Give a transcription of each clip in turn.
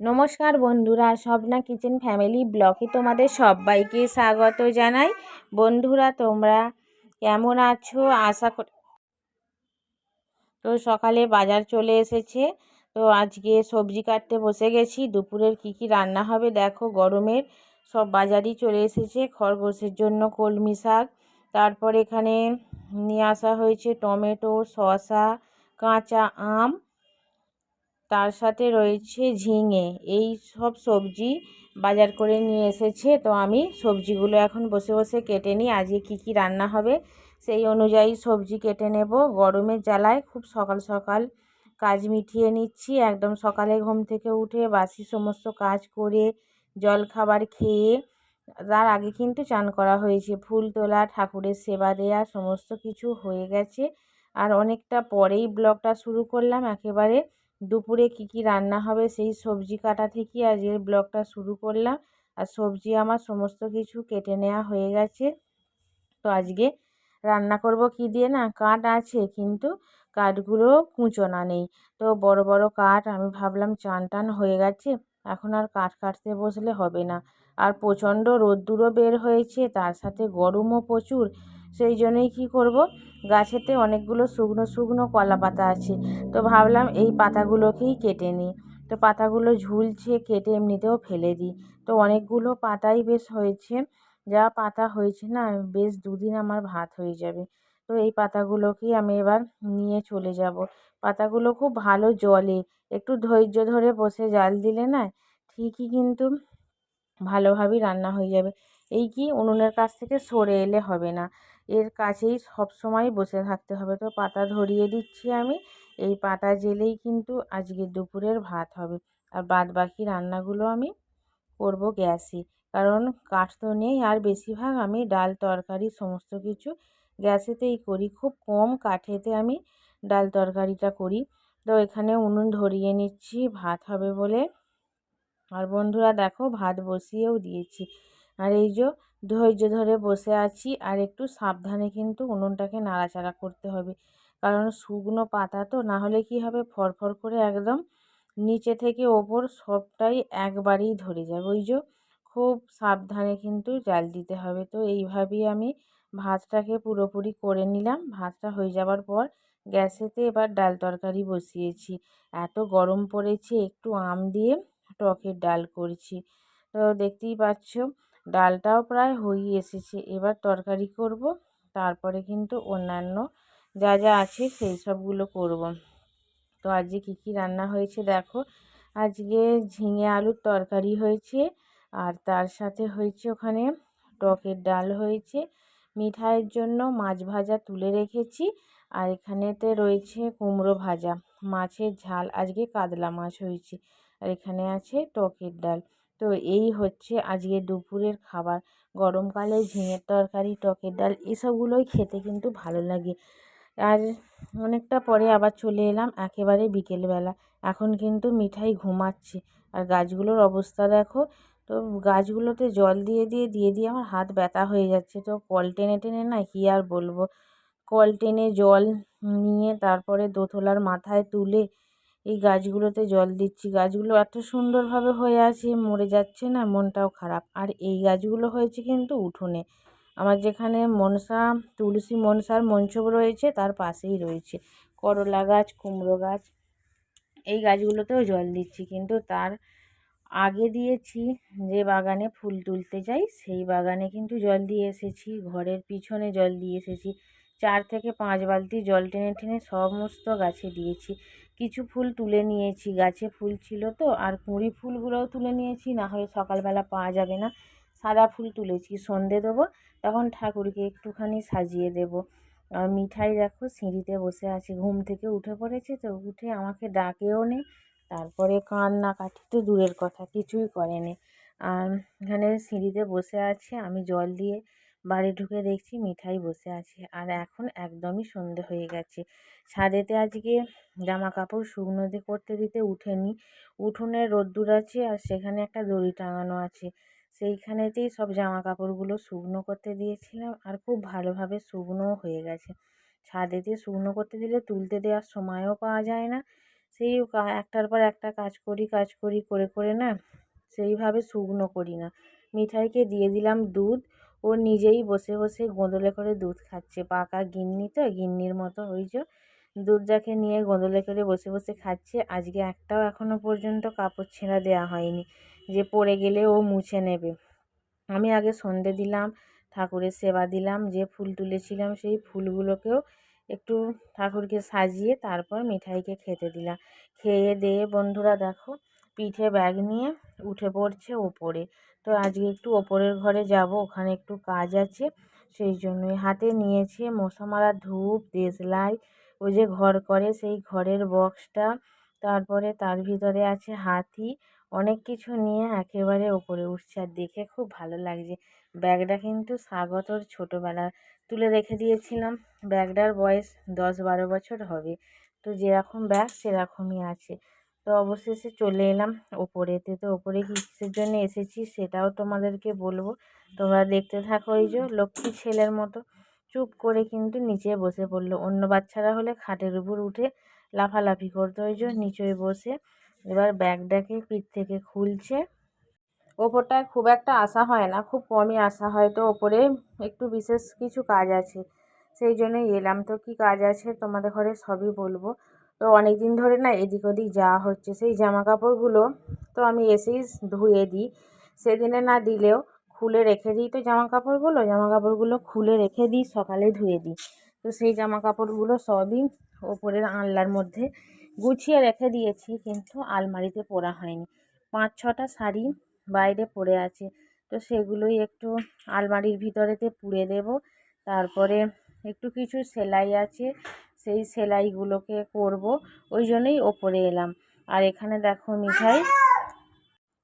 নমস্কার বন্ধুরা, Swapna kitchen family ব্লকে তোমাদের সবাইকে স্বাগত জানাই। বন্ধুরা, তোমরা কেমন আছো? আশা করি তো সকালে বাজার চলে এসেছে। তো আজকে সবজি কাটতে বসে গেছি। দুপুরের কি কি রান্না হবে দেখো, গরমের সব বাজারই চলে এসেছে। খরগোশের জন্য কলমি শাক, তারপর এখানে নিয়ে আসা হয়েছে টমেটো, শসা, কাঁচা আম তার সাথে রয়েছে ঝিঙে। এই সব সবজি বাজার করে নিয়ে এসেছে। তো আমি সবজিগুলো এখন বসে বসে কেটে নিই। আজকে কী কী রান্না হবে সেই অনুযায়ী সবজি কেটে নেব। গরমের জ্বালায় খুব সকাল সকাল কাজ মিটিয়ে নিচ্ছি। একদম সকালে ঘুম থেকে উঠে বাসি সমস্ত কাজ করে জল খাবার খেয়ে তার আগে কিন্তু চান করা হয়েছে। ফুল তোলা, ঠাকুরের সেবা দেয়া, সমস্ত কিছু হয়ে গেছে। আর অনেকটা পরেই ব্লগটা শুরু করলাম। একেবারে দুপুরে কি কি রান্না হবে? সেই সবজি কাটা থেকে আজকের ব্লগটা শুরু করলাম। আর সবজি আমার সমস্ত কিছু কেটে নেওয়া হয়ে গেছে। তো আজকে রান্না করব কি দিয়ে না? কাঠ আছে কিন্তু কাঠগুলো কুঁচোনা নেই। তো বড় বড় কাঠ আমি ভাবলাম চান টান হয়ে গেছে। এখন আর কাঠ কাটতে বসলে হবে না। আর প্রচণ্ড রোদ্দুরও বের হয়েছে। তার সাথে গরমও প্রচুর। সেই জন্যই কী করব? গাছেতে অনেকগুলো শুকনো শুকনো কলা পাতা আছে। তো ভাবলাম এই পাতাগুলোকেই কেটে নিই। তো পাতাগুলো ঝুলছে, কেটে এমনিতেও ফেলে দিই। তো অনেকগুলো পাতাই বেশ হয়েছে। যা পাতা হয়েছে না, বেশ দুদিন আমার ভাত হয়ে যাবে। তো এই পাতাগুলোকেই আমি এবার নিয়ে চলে যাব। পাতাগুলো খুব ভালো জলে। একটু ধৈর্য ধরে বসে জাল দিলে না, ঠিকই কিন্তু ভালোভাবেই রান্না হয়ে যাবে। এই কি, উনুনের কাছ থেকে সরে এলে হবে না। এর কাছেই সব সময় বসে থাকতে হবে। তো পাতা ধরিয়ে দিচ্ছি আমি। এই পাতা জেলেই কিন্তু আজকে দুপুরের ভাত হবে। আর বাদ বাকি রান্নাগুলো আমি করব গ্যাসে। কারণ কাঠ তো নেই, আর বেশিরভাগ আমি ডাল, তরকারি, সমস্ত কিছু গ্যাসেতেই করি। খুব কম কাঠেতে আমি ডাল, তরকারিটা করি। তো এখানে উনুন ধরিয়ে নিচ্ছি, ভাত হবে বলে। আর বন্ধুরা দেখো, ভাত বসিয়েও দিয়েছি। আর এই যে ধৈর্য ধরে বসে আছি আর একটু সাবধানে কিন্তু উনুনটাকে নাড়াচাড়া করতে হবে। কারণ শুকনো পাতা তো, না হলে কী হবে? ফরফর করে একদম নিচে থেকে ওপর সবটাই একবারেই ধরে যাবে। ওই যে খুব সাবধানে কিন্তু জাল দিতে হবে। তো এইভাবেই আমি ভাতটাকে পুরোপুরি করে নিলাম। ভাতটা হয়ে যাওয়ার পর গ্যাসেতে এবার ডাল তরকারি বসিয়েছি। এত গরম পড়েছে, একটু আম দিয়ে টকের ডাল করছি। তো দেখতেই পাচ্ছ ডালটাও প্রায় হয়েই এসেছে। এবার তরকারি করব, তারপরে কিন্তু অন্যান্য যা যা আছে সেই সবগুলো করব। তো আজকে কী কী রান্না হয়েছে দেখো। আজকে ঝিঙে আলুর তরকারি হয়েছে, আর তার সাথে হয়েছে ওখানে টকের ডাল হয়েছে। মিঠাইয়ের জন্য মাছ ভাজা তুলে রেখেছি, আর এখানেতে রয়েছে কুমড়ো ভাজা। মাছের ঝাল, আজকে কাতলা মাছ হয়েছে, আর এখানে আছে টকের ডাল। তো এই হচ্ছে আজকে দুপুরের খাবার। গরমকালে ঝিঙের তরকারি, টকের ডাল এসবগুলোই খেতে কিন্তু ভালো লাগে। আর অনেকটা পরে আবার চলে এলাম একেবারে বিকেলবেলা। এখন কিন্তু মিঠাই ঘুমাচ্ছে। আর গাছগুলোর অবস্থা দেখো, তো গাছগুলোতে জল দিয়ে দিয়ে দিয়ে দিয়ে আমার হাত ব্যথা হয়ে যাচ্ছে। তো কল টেনে টেনে না কী আর বলব? কল টেনে জল নিয়ে তারপরে দোতলার মাথায় তুলে এই গাছগুলোতে জল দিচ্ছি। গাছগুলো এত সুন্দরভাবে হয়ে আছে, মরে যাচ্ছে না, মনটাও খারাপ। আর এই গাছগুলো হয়েছে কিন্তু উঠোনে। আমার যেখানে মনসা, তুলসী মনসার মঞ্চ রয়েছে, তার পাশেই রয়েছে। করলা গাছ, কুমড়ো গাছ, এই গাছগুলোতেও জল দিচ্ছি। কিন্তু তার আগে দিয়েছি যে বাগানে ফুল তুলতে যাই সেই বাগানে কিন্তু জল দিয়ে এসেছি, ঘরের পিছনে জল দিয়ে এসেছি। চার থেকে পাঁচ বালতি জল টেনে টেনে সমস্ত গাছে দিয়েছি। কিছু ফুল তুলে নিয়েছি, গাছে ফুল ছিল তো, আর কুঁড়ি ফুলগুলোও তুলে নিয়েছি, না হলে সকালবেলা পাওয়া যাবে না। সাদা ফুল তুলেছি, সন্ধে দেবো, তখন ঠাকুরকে একটুখানি সাজিয়ে দেবো। আর মিঠাই দেখো, সিঁড়িতে বসে আছে, ঘুম থেকে উঠে পড়েছে তো, উঠে আমাকে ডাকেও নে, তারপরে কান্নাকাটি তো দূরের কথা, কিছুই করেনি আর এখানে সিঁড়িতে বসে আছে, আমি জল দিয়ে বাড়ি ঢুকে দেখছি মিঠাই বসে আছে। আর এখন একদমই সন্ধে হয়ে গেছে। ছাদেতে আজকে জামা কাপড় শুকনো করতে দিতে উঠেনি। উঠোনে রোদ্দুর আছে আর সেখানে একটা দড়ি টাঙানো আছে। সেইখানেতেই সব জামা কাপড়গুলো শুকনো করতে দিয়েছিলাম আর খুব ভালোভাবে শুকনোও হয়ে গেছে। ছাদেতে শুকনো করতে দিলে তুলতে দেওয়ার সময়ও পাওয়া যায় না। সেই একটার পর একটা কাজ করি কাজ করি, করে করে না সেইভাবে শুকনো করি না। মিঠাইকে দিয়ে দিলাম দুধ। ও নিজেই বসে বসে গোঁদলে করে দুধ খাচ্ছে। পাকা গিন্নি তো, গিন্নির মতো যে দুধটাকে নিয়ে গোঁদলে করে বসে বসে খাচ্ছে। আজকে একটাও এখনও পর্যন্ত কাপড় ছেঁড়া দেওয়া হয়নি, যে পড়ে গেলে ও মুছে নেবে। আমি আগে সন্ধে দিলাম, ঠাকুরের সেবা দিলাম, যে ফুল তুলেছিলাম সেই ফুলগুলোকেও একটু ঠাকুরকে সাজিয়ে তারপর মিঠাইকে খেতে দিলাম। খেয়ে দিয়ে বন্ধুরা দেখো, পিঠে ব্যাগ নিয়ে উঠে পড়ছে ওপরে। তো আজকে একটু ওপরের ঘরে যাব, ওখানে একটু কাজ আছে। সেই জন্যই হাতে নিয়েছে মশা মারার ধূপ দেশলাই ওই যে ঘর করে সেই ঘরের বক্সটা। তারপরে তার ভিতরে আছে হাতি, অনেক কিছু নিয়ে একেবারে ওপরে উঠছে। আর দেখে খুব ভালো লাগছে। ব্যাগটা কিন্তু স্বাগতর ছোটোবেলার তুলে রেখে দিয়েছিলাম। ব্যাগটার বয়স দশ বারো বছর হবে। তো যেরকম ব্যাগ, সেরকমই আছে। তো অবশেষে চলে এলাম। ওপরেতে তো ওপরে কিসের জন্য এসেছি সেটাও তোমাদেরকে বলব। তোমরা দেখতে থাকো এই যে লক্ষ্মী ছেলের মতো। চুপ করে কিন্তু নিচে বসে পড়ল। অন্য বাচ্চারা হলে খাটের উপর উঠে লাফালাফি করতো ওই যে নিচে বসে। এবার ব্যাগটাকে পিঠ থেকে খুলছে। ওপরটায় খুব একটা আসা হয় না, খুব কমই আসা হয়। তো ওপরে একটু বিশেষ কিছু কাজ আছে। সেই জন্যই এলাম। তো কী কাজ আছে তোমাদের ঘরে সবই বলব। তো অনেক দিন ধরে না এদিক ওদিক যাওয়া হচ্ছে। সেই জামা কাপড়গুলো তো আমি এসেই ধুয়ে দিই। সেদিনে না দিলেও খুলে রেখে দিই তো জামা কাপড়গুলো জামা কাপড়গুলো খুলে রেখে দিই, সকালে ধুয়ে দিই। তো সেই জামা কাপড়গুলো সবই ওপরের আনলার মধ্যে গুছিয়ে রেখে দিয়েছি কিন্তু আলমারিতে পরা হয়নি। পাঁচ ছটা শাড়ি বাইরে পড়ে আছে। তো সেগুলোই একটু আলমারির ভিতরেতে পুড়ে দেব। তারপরে একটু কিছু সেলাই আছে। সেই সেলাইগুলোকে করব, ওই জন্যই ওপরে এলাম। আর এখানে দেখো মিঠাই।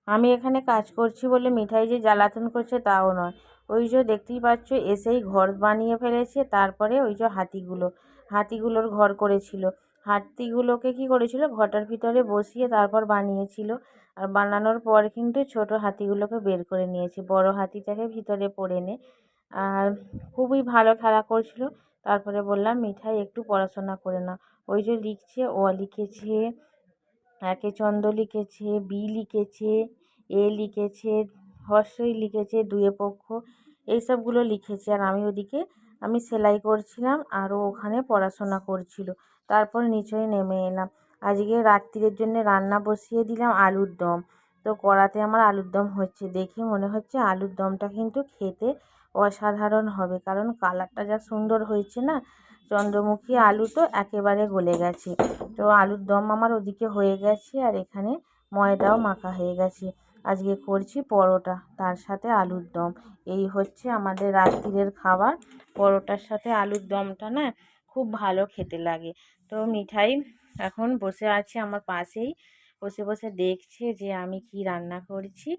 আমি এখানে কাজ করছি বলে মিঠাই যে জ্বালাতন করছে তাও নয়। ওই যে দেখতেই পাচ্ছ, এসেই ঘর বানিয়ে ফেলেছে, তারপরে ওই যে হাতিগুলো। হাতিগুলোর ঘর করেছিল। হাতিগুলোকে কি করেছিল? ঘটার ভিতরে বসিয়ে তারপর বানিয়েছিল। আর বানানোর পর কিন্তু ছোট হাতিগুলোকে বের করে নিয়েছি। বড় হাতিটাকে ভিতরে পড়ে নে। আর খুবই ভালো খেলা করছিল। তারপরে বললাম, মিঠাই একটু পড়াশোনা করে নাও। ওই যে লিখছে, অ লিখেছে, একে চন্দ্র লিখেছে, বি লিখেছে, এ লিখেছে, হর্ষই লিখেছে, দুয়ে পক্ষ এইসবগুলো লিখেছে। আর আমি ওদিকে, আমি সেলাই করছিলাম আর ও ওখানে পড়াশোনা করছিল। তারপর নিচে নেমে এলাম। আজকে রাত্রিরের জন্য রান্না বসিয়ে দিলাম আলুর দম। তো কড়াতে আমার আলুর দম হচ্ছে। দেখে মনে হচ্ছে আলুর দমটা কিন্তু খেতে অসাধারণ হবে। কারণ কালারটা যা সুন্দর হয়েছে না, চন্দ্রমুখী আলু তো একেবারে গলে গেছে। তো আলুর দম আমার ওদিকে হয়ে গেছে আর এখানে ময়দাও মাখা হয়ে গেছে। আজকে করছি পরোটা, তার সাথে আলুর দম। এই হচ্ছে আমাদের রাত্রিরের খাবার। পরোটার সাথে আলুর দমটা না খুব ভালো খেতে লাগে। তো মিঠাই এখন বসে আছে আমার পাশেই। বসে বসে দেখছে যে আমি কি রান্না করছি।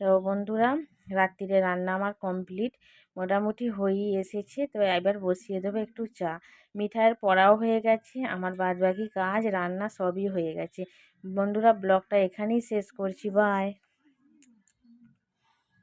তো বন্ধুরা, রাত্রিরে রান্না আমার কমপ্লিট মোটামুটি হয়েই এসেছে, তো এবার বসিয়ে দেবো একটু চা। মিঠাইয়ের পড়াও হয়ে গেছে, আমার বাদবাকি কাজ, রান্না সবই হয়ে গেছে। বন্ধুরা, ব্লগটা এখানেই শেষ করছি বাই